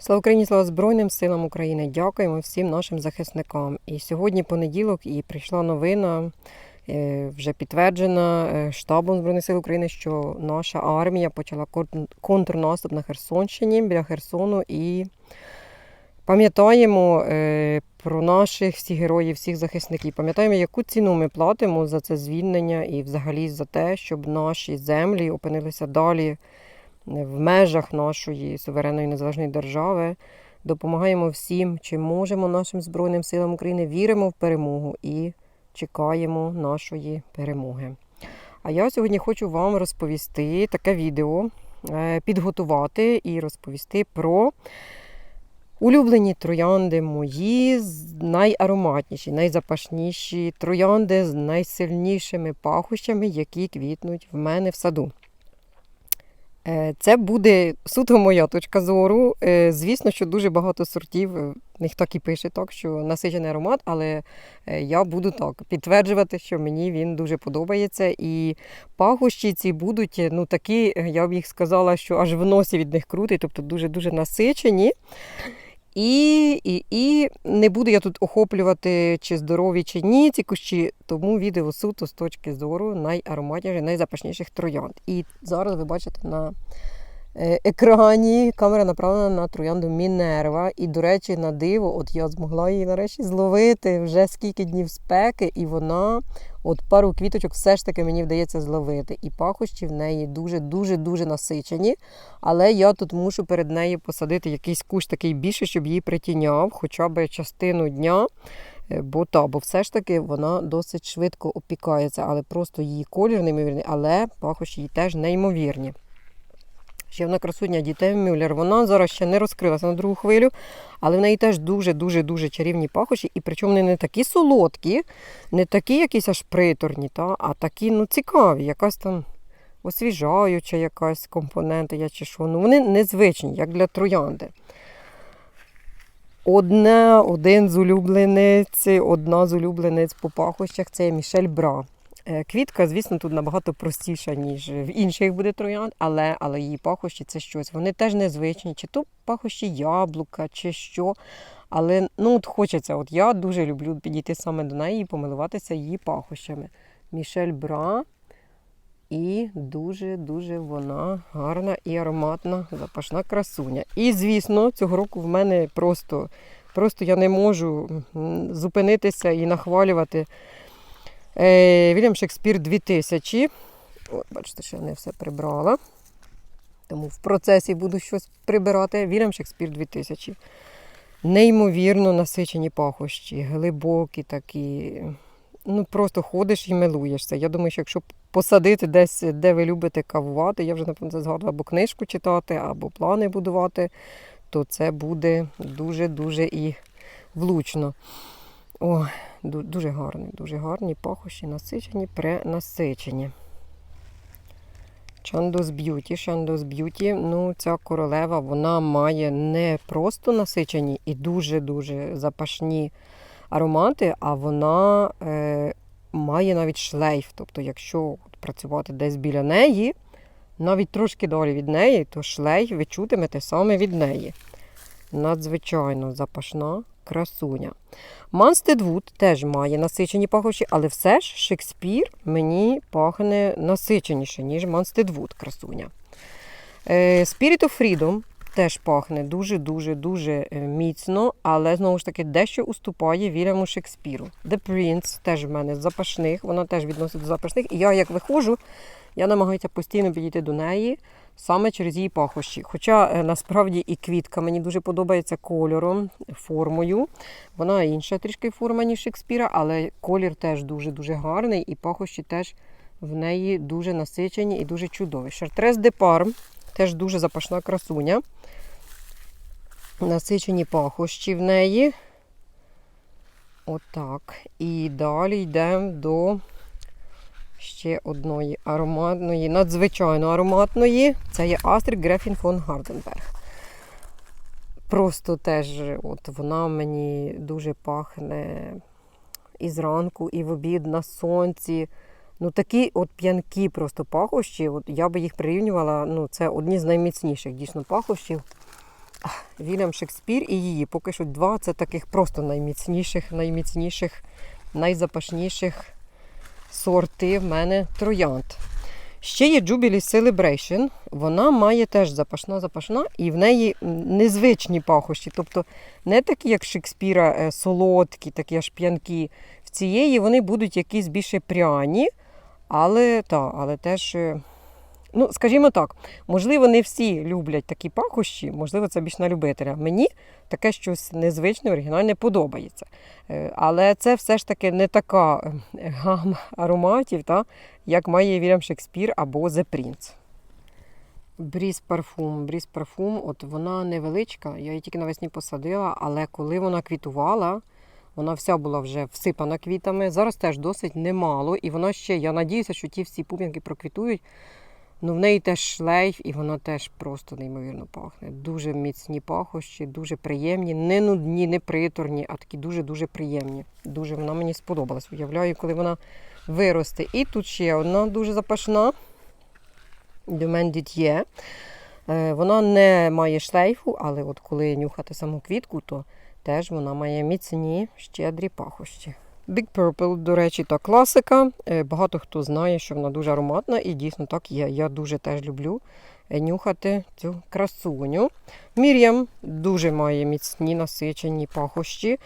Слава Україні, слава Збройним силам України! Дякуємо всім нашим захисникам. І сьогодні понеділок і прийшла новина, е, вже підтверджена е, штабом Збройних сил України, що наша армія почала кон- контрнаступ на Херсонщині біля Херсону. І пам'ятаємо е, про наших всіх героїв, всіх захисників. Пам'ятаємо, яку ціну ми платимо за це звільнення і взагалі за те, щоб наші землі опинилися далі в межах нашої суверенної незалежної держави. Допомагаємо всім, чим можемо нашим Збройним силам України, віримо в перемогу і чекаємо нашої перемоги. А я сьогодні хочу вам розповісти таке відео, е, підготувати і розповісти про улюблені троянди мої, найароматніші, найзапашніші троянди з найсильнішими пахощами, які квітнуть в мене в саду. Е, Це буде суто моя точка зору. Е, Звісно, що дуже багато сортів. е, В них так і пише, так, що насичений аромат, але я буду так підтверджувати, що мені він дуже подобається. І пахощі ці будуть ну, такі, я б їх сказала, що аж в носі від них крутий, тобто дуже-дуже насичені. І, і, і не буду я тут охоплювати, чи здорові, чи ні ці кущі, тому відео суто з точки зору найароматніших, найзапашніших троянд. І зараз ви бачите на екрані камера направлена на троянду Мінерва. І, до речі, на диво, от я змогла її нарешті зловити вже скільки днів спеки, і вона, от пару квіточок, все ж таки мені вдається зловити. І пахощі в неї дуже-дуже дуже насичені. Але я тут мушу перед нею посадити якийсь кущ такий більше, щоб її притіняв, хоча б частину дня. Е, Бо та, бо все ж таки вона досить швидко опікається, але просто її колір неймовірний, але пахощі її теж неймовірні. Ще вона красуня дітей Мюллер. Вона зараз ще не розкрилася на другу хвилю, але в неї теж дуже-дуже дуже чарівні пахощі. І причому вони не такі солодкі, не такі якісь аж приторні, та, а такі ну, цікаві, якась там освіжаюча якась компонента, я чи що. Ну, вони незвичні, як для троянди. Одне, один з улюблениць, одна з улюблениць по пахощах це Мішель Бра. Е, Квітка, звісно, тут набагато простіша, ніж в інших буде троянд, але, але її пахощі це щось. Вони теж незвичні, чи то пахощі яблука, чи що. Але ну, от хочеться, от я дуже люблю підійти саме до неї і помилуватися її пахощами. Мішель Бра. І дуже-дуже вона гарна і ароматна, запашна красуня. І, звісно, цього року в мене просто, просто я не можу зупинитися і нахвалювати. Е, Вільям Шекспір 2000. От, бачите, що я не все прибрала. Тому в процесі буду щось прибирати. Вільям Шекспір 2000. Неймовірно насичені пахощі, глибокі такі. Ну, просто ходиш і милуєшся. Я думаю, що якщо посадити десь, де ви любите кавувати, я вже напевно згадувала, або книжку читати, або плани будувати, то це буде дуже-дуже і влучно. О, дуже гарний, дуже гарні пахощі, насичені, пренасичені. Чандос Б'юті, Чандос Б'юті, ну ця королева, вона має не просто насичені і дуже-дуже запашні аромати, а вона е, має навіть шлейф. Тобто, якщо працювати десь біля неї, навіть трошки далі від неї, то шлейф ви чутимете саме від неї. Надзвичайно запашна красуня. Манстедвуд теж має насичені пахощі, але все ж Шекспір мені пахне насиченіше, ніж Манстедвуд красуня. Е, Spirit of Freedom теж пахне дуже-дуже-дуже е, міцно, але знову ж таки дещо уступає Вільяму Шекспіру. The Prince теж в мене з запашних, вона теж відносить до запашних. І я, як виходжу, я намагаюся постійно підійти до неї саме через її пахощі. Хоча е, насправді і квітка мені дуже подобається кольором, формою. Вона інша трішки форма, ніж Шекспіра, але колір теж дуже-дуже гарний, і пахощі теж в неї дуже насичені і дуже чудові. Шартрес де Парм теж дуже запашна красуня. Насичені пахощі в неї. Отак. І далі йдемо до ще одної ароматної, надзвичайно ароматної. Це є Астрід Грефін фон Гарденберг. Просто теж от вона мені дуже пахне і зранку, і в обід на сонці. Ну, такі от п'янкі просто пахощі. От я би їх прирівнювала. Ну, це одні з найміцніших дійсно пахощів. Вільям Шекспір і її. Поки що два це таких просто найміцніших, найміцніших, найзапашніших сорти в мене троянд. Ще є Jubilee Celebration. Вона має теж запашна запашна, і в неї незвичні пахощі. Тобто не такі, як Шекспіра, е, солодкі, такі аж п'янкі. В цієї вони будуть якісь більше пряні, але, та, але теж. Ну, скажімо так, можливо, не всі люблять такі пахощі, можливо, це більш на любителя. Мені таке щось незвичне, оригінальне подобається. Е, Але це все ж таки не така е, гама ароматів, та, як має Вільям Шекспір або The Prince. Бріз парфум. Бріз парфум, от вона невеличка, я її тільки навесні посадила, але коли вона квітувала, вона вся була вже всипана квітами. Зараз теж досить немало, і вона ще, я надіюся, що ті всі пуп'янки проквітують. Ну, в неї теж шлейф, і вона теж просто неймовірно пахне. Дуже міцні пахощі, дуже приємні, не нудні, не приторні, а такі дуже-дуже приємні. Дуже вона мені сподобалась. Уявляю, коли вона виросте. І тут ще одна дуже запашна. Домен Діт'є. Е, Вона не має шлейфу, але от коли нюхати саму квітку, то теж вона має міцні, щедрі пахощі. Big Purple, до речі, та класика. Е, Багато хто знає, що вона дуже ароматна, і дійсно так є. Я дуже теж люблю е, нюхати цю красуню. Мір'ям дуже має міцні насичені пахощі.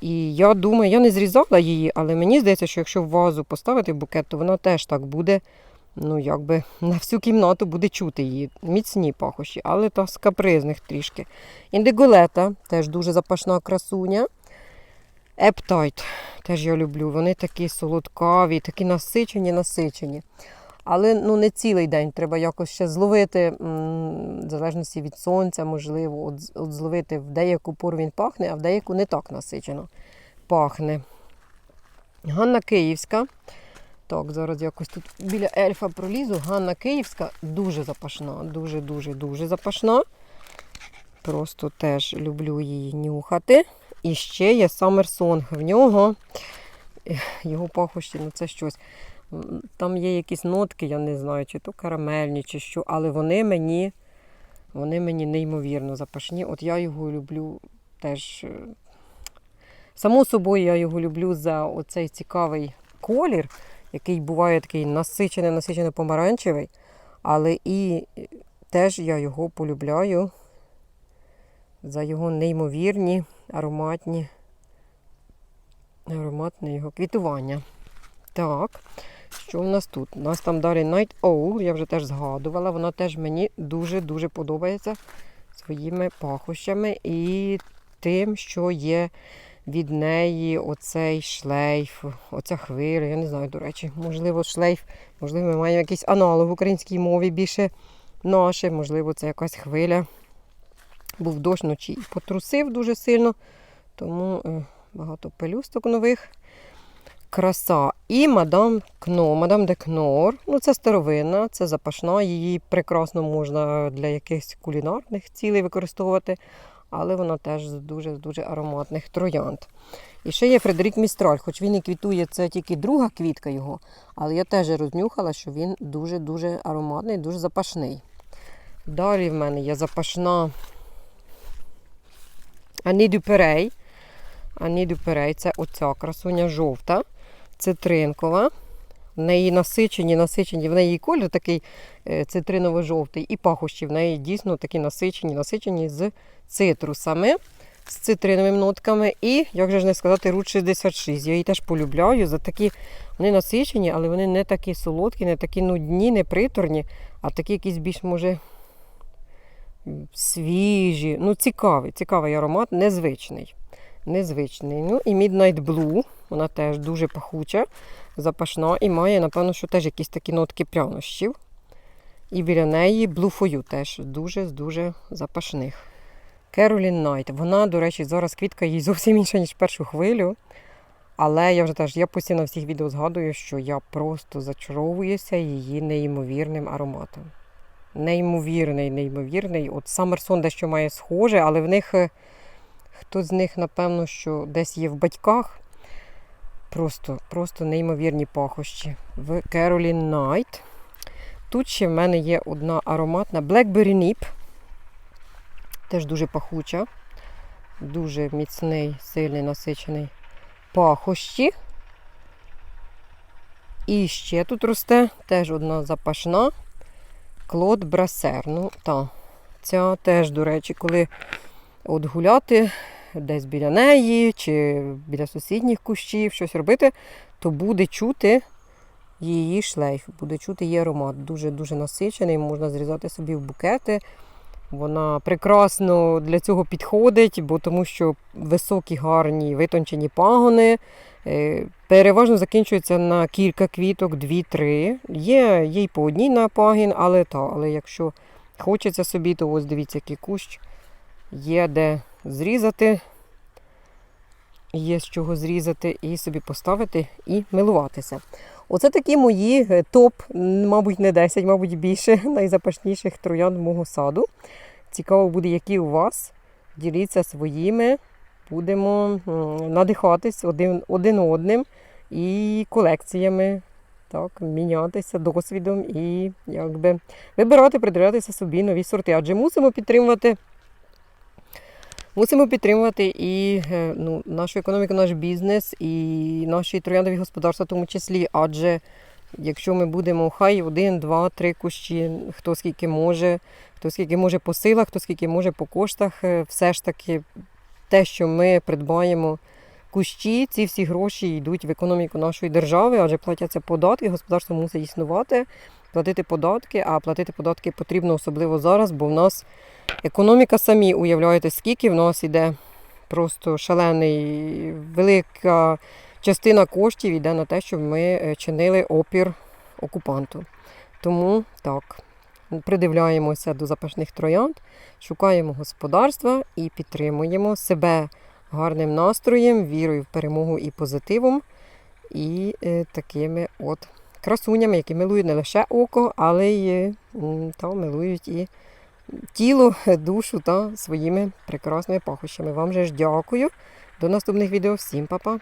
І я думаю, я не зрізала її, але мені здається, що якщо в вазу поставити букет, то вона теж так буде. Ну, якби на всю кімнату буде чути її. Міцні пахощі, але та з капризних трішки. Індиголета теж дуже запашна красуня. Ептайт теж я люблю. Вони такі солодкаві, такі насичені, насичені. Але ну, не цілий день. Треба якось ще зловити, в залежності від сонця, можливо, от, от зловити в деяку пору він пахне, а в деяку не так насичено пахне. Ганна Київська. Так, зараз якось тут біля ельфа пролізу. Ганна Київська дуже запашна, дуже-дуже дуже запашна. Просто теж люблю її нюхати. І ще є Summer Song. В нього його пахощі, ну це щось. Там є якісь нотки, я не знаю, чи то карамельні, чи що, але вони мені, вони мені неймовірно запашні. От я його люблю теж. е, Само собою я його люблю за оцей цікавий колір, який буває такий насичений, насичений помаранчевий. Але і е, теж я його полюбляю за його неймовірні ароматні, ароматне його квітування. Так, що в нас тут? У нас там далі Night Owl, я вже теж згадувала. Вона теж мені дуже-дуже подобається своїми пахощами і тим, що є від неї оцей шлейф, оця хвиля. Я не знаю, до речі, можливо, шлейф, можливо, ми маємо якийсь аналог в українській мові більше наше, можливо, це якась хвиля. Був дощ вночі і потрусив дуже сильно, тому е, багато пелюсток нових. Краса. І мадам Кно, мадам де Кнор. Ну, це старовинна, це запашна. Її прекрасно можна для якихось кулінарних цілей використовувати, але вона теж з дуже дуже ароматних троянд. І ще є Фредерік Містраль, хоч він і квітує, це тільки друга квітка його, але я теж рознюхала, що він дуже-дуже ароматний, дуже запашний. Далі в мене є запашна Ані Дюперей. Ані Дюперей це оця красуня жовта, цитринкова. В неї насичені, насичені, в неї колір такий е, цитриново-жовтий, і пахощі в неї дійсно такі насичені, насичені з цитрусами, з цитриновими нотками. І, як же ж не сказати, Рут 66. Я її теж полюбляю. За такі вони насичені, але вони не такі солодкі, не такі нудні, не приторні, а такі якісь більш, може, свіжі. Ну, цікавий, цікавий аромат, незвичний. Незвичний. Ну і Midnight Blue, вона теж дуже пахуча, запашна і має, напевно, що теж якісь такі нотки прянощів. І біля неї Blue For You теж дуже-дуже запашних. Керолін Найт. Вона, до речі, зараз квітка їй зовсім інша, ніж першу хвилю. Але я вже теж я постійно всіх відео згадую, що я просто зачаровуюся її неймовірним ароматом. Неймовірний, неймовірний. От Саммерсон дещо має схоже, але в них е, хтось з них, напевно, що десь є в батьках. Просто, просто неймовірні пахощі. В Caroline Night. Тут ще в мене є одна ароматна Blackberry Nip. Теж дуже пахуча, дуже міцний, сильний, насичений пахощі. І ще тут росте теж одна запашна Клод Брасер. Ну, та, ця теж, до речі, коли от гуляти десь біля неї чи біля сусідніх кущів, щось робити, то буде чути її шлейф, буде чути її аромат. Дуже-дуже насичений, можна зрізати собі в букети. Вона прекрасно для цього підходить, бо тому що високі, гарні, витончені пагони. Е, Переважно закінчуються на кілька квіток, дві-три. Є, є й по одній на пагін, але та, але якщо хочеться собі, то ось дивіться, який кущ. Є де зрізати, є з чого зрізати і собі поставити і милуватися. Оце такі мої е, топ, мабуть, не 10, мабуть, більше найзапашніших троянд мого саду. Цікаво буде, які у вас. Діліться своїми. Будемо надихатись один, один одним і колекціями. Так, мінятися досвідом і якби вибирати, придивлятися собі нові сорти. Адже мусимо підтримувати. Мусимо підтримувати і е, ну, нашу економіку, наш бізнес, і наші трояндові господарства, в тому числі. Адже якщо ми будемо хай один, два, три кущі, хто скільки може, хто скільки може по силах, хто скільки може по коштах, е, все ж таки те, що ми придбаємо кущі, ці всі гроші йдуть в економіку нашої держави, адже платяться податки, господарство мусить існувати, платити податки, а платити податки потрібно особливо зараз, бо в нас економіка самі уявляєте, скільки в нас іде просто шалений, велика частина коштів йде на те, щоб ми е, чинили опір окупанту. Тому так, придивляємося до запашних троянд, шукаємо господарства і підтримуємо себе гарним настроєм, вірою в перемогу і позитивом, і е, такими от красунями, які милують не лише око, але й м, та, милують і тіло, душу та своїми прекрасними пахощами. Вам же ж дякую. До наступних відео. Всім па-па!